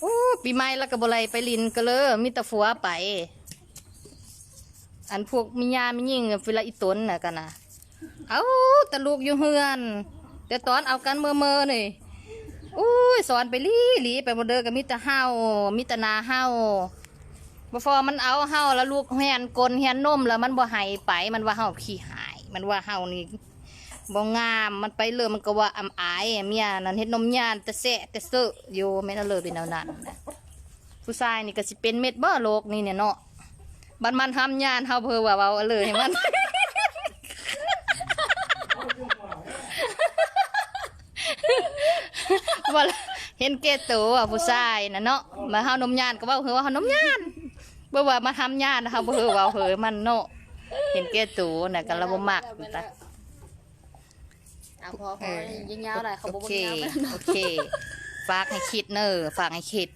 โอ้ปีใหม่แล้วก็บ่ไรไปลินก็เลยมีแต่ผัวไป อันพวกมีญามียิ่งเวลาอีตนน่ะกันนะเอาต่ลูกอยู่เฮือน แต่ตอนเอากันเมื่อเมื่อนี่อุ้ยสอนไปลีลีไปหมดเด้อก็มีแต่เฮามีแต่นาเฮาบ่ฟอมันเอาเฮาแล้วลูกแฮนกลแฮนนมแล้วมันบ่ให้ไปมันว่าเฮาขี้หาย มันว่าเฮานี่ บ่งามมันไปเลยมันก็ว่าอำอายเมียนั่นเฮ็ดนมยานแต่แสะแต่เซอะอยู่แม่นเอาเลยเป็นแนวนั้นนะผู้ชายนี่ก็สิเป็นเม็ดบ่โลกนี่เนี่ยเนาะบันมันทำยานเฮาเพอว่าเว้าเอาเลยให้มันว่าเห็นเกตัวะผู้ชายน่ะเนาะมาเฮานมยานก็ว้าเฮอว่าเฮานมยานบ่ว่ามาทำยานเฮาบ่เฮอว้าเฮอมันเนาะเห็นเกตัวน่ะก็เราบ่มักตะ เอาพอพเอออยิงยาวได้เขาโอบอกเคว่ายาวไปโอเค ฝากให้คิดเนอฝากให้คิด